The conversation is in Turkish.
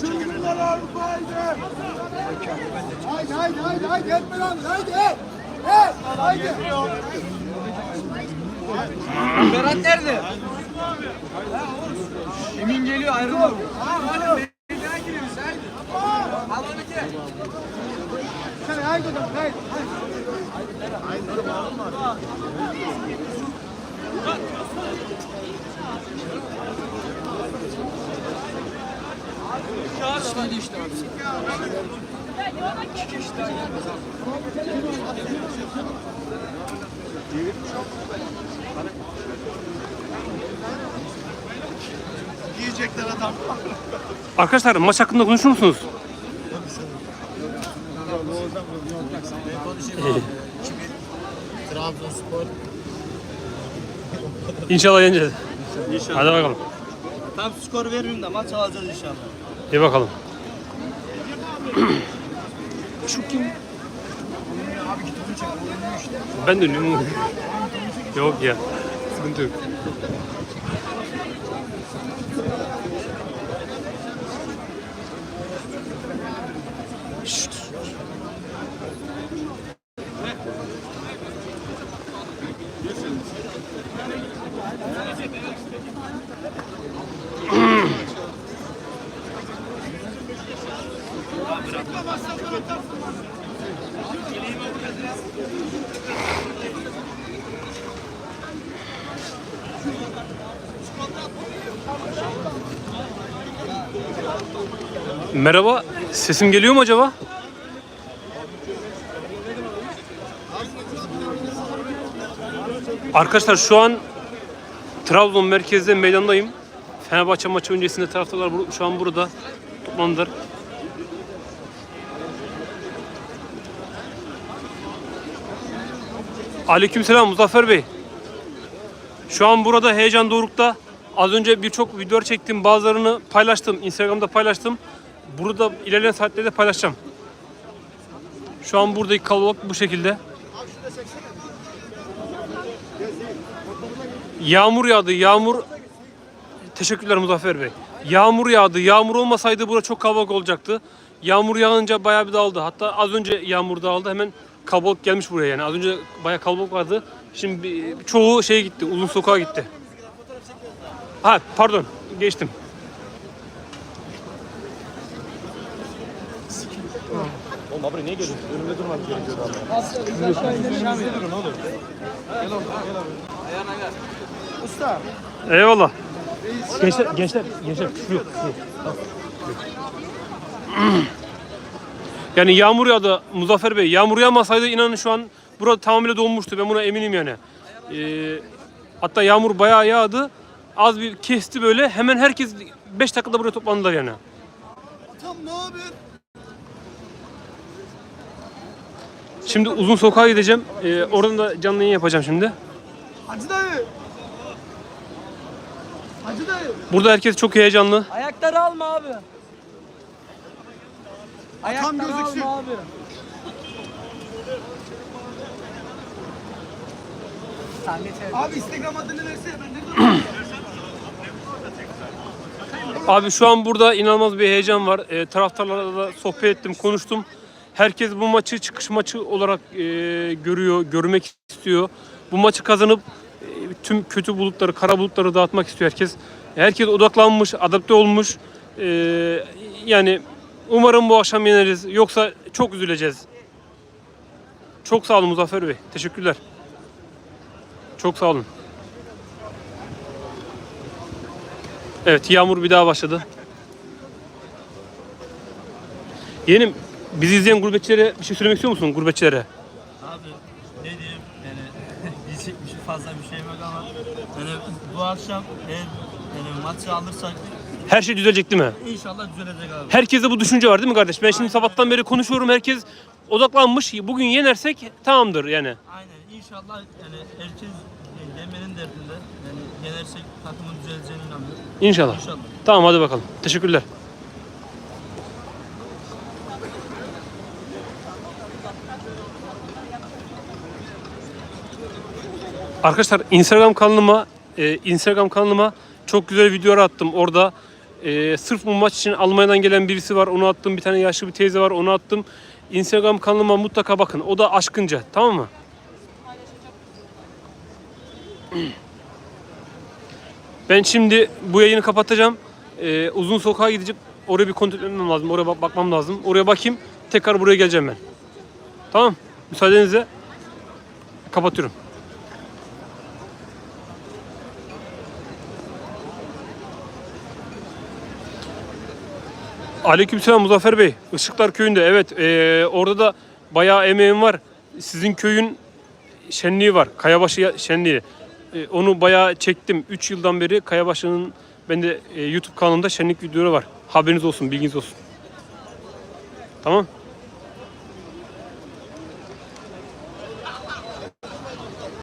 Çılgınlar Avrupa haydi. Haydi haydi haydi haydi hep beraber haydi hep. Hep haydi. Berat nerede? Emin geliyor ayrılma. Sen haydi oğlum, haydi. Arkadaşlar maç hakkında konuşur musunuz? Trabzonspor İnşallah yeneceğiz. Hadi bakalım. tam skor vermeyeyim de maç alacağız inşallah. İyi bakalım. Ben de ünlüyüm. Yok ya. Sıkıntı yok. Merhaba. Sesim geliyor mu acaba? Arkadaşlar şu an Trabzon merkezde meydandayım. Fenerbahçe maçı öncesinde taraftarlar şu an burada toplandılar. Aleykümselam Muzaffer Bey. Şu an burada heyecan dorukta. Az önce birçok video çektim. Bazılarını paylaştım. Instagram'da paylaştım. Burada ilerleyen saatlerde paylaşacağım. Şu an buradaki kalabalık bu şekilde. Yağmur yağdı. Yağmur Teşekkürler Muzaffer Bey. Yağmur yağdı. Yağmur olmasaydı burada çok kalabalık olacaktı. Yağmur yağınca bayağı bir dağıldı. Hatta az önce yağmur dağıldı. Hemen kalabalık gelmiş buraya yani. Az önce bayağı kalabalık vardı. Şimdi bir- çoğu şeye gitti. Uzun sokağa gitti. Ha pardon. Geçtim. Eyvallah. Gençler, gençler, gençler küfür yok. küfür yok. Yani yağmur yağdı Muzaffer Bey. Yağmur yağmasaydı inanın şu an burada tamamıyla donmuştu. Ben buna eminim yani. Ee, hatta yağmur bayağı yağdı. Az bir kesti böyle. Hemen herkes 5 dakikada buraya toplandılar yani. Tam ne haber? Şimdi uzun sokağa gideceğim. Ee, oradan da canlı yayın yapacağım şimdi. Hacı dayı. Hacı dayı. Burada herkes çok heyecanlı. Ayakları alma abi. Ayakları gözüksün. alma abi. Abi Instagram adını versene ben de Abi şu an burada inanılmaz bir heyecan var. E, taraftarlarla da sohbet ettim, konuştum. Herkes bu maçı çıkış maçı olarak e, görüyor, görmek istiyor. Bu maçı kazanıp e, tüm kötü bulutları, kara bulutları dağıtmak istiyor herkes. Herkes odaklanmış, adapte olmuş. E, yani umarım bu akşam yeneriz. Yoksa çok üzüleceğiz. Çok sağ olun Muzaffer Bey. Teşekkürler. Çok sağ olun. Evet yağmur bir daha başladı. Yeğenim bizi izleyen gurbetçilere bir şey söylemek istiyor musun gurbetçilere? Abi ne diyeyim yani diyecek bir şey fazla bir şeyim yok ama yani bu akşam eğer yani maçı alırsak Her şey düzelecek değil mi? inşallah düzelecek abi. Herkeste bu düşünce var değil mi kardeş? Ben şimdi sabahtan beri konuşuyorum. Herkes odaklanmış. Bugün yenersek tamamdır yani. Aynen inşallah yani herkes yemenin derdinde yani yenersek takımın düzeleceğine inanıyorum. İnşallah. İnşallah. Tamam hadi bakalım. Teşekkürler. Arkadaşlar Instagram kanalıma e, Instagram kanalıma çok güzel videolar attım. Orada e, sırf bu maç için Almanya'dan gelen birisi var. Onu attım. Bir tane yaşlı bir teyze var. Onu attım. Instagram kanalıma mutlaka bakın. O da aşkınca. Tamam mı? Ben şimdi bu yayını kapatacağım. E, uzun sokağa gideceğim. Oraya bir kontrol etmem lazım. Oraya bak- bakmam lazım. Oraya bakayım. Tekrar buraya geleceğim ben. Tamam. Müsaadenizle kapatıyorum. Aleykümselam Muzaffer Bey. Işıklar Köyü'nde. Evet. eee, orada da bayağı emeğim var. Sizin köyün şenliği var. Kayabaşı ya- şenliği. E, onu bayağı çektim. 3 yıldan beri Kayabaşı'nın ben de e, YouTube kanalımda şenlik videoları var. Haberiniz olsun, bilginiz olsun. Tamam.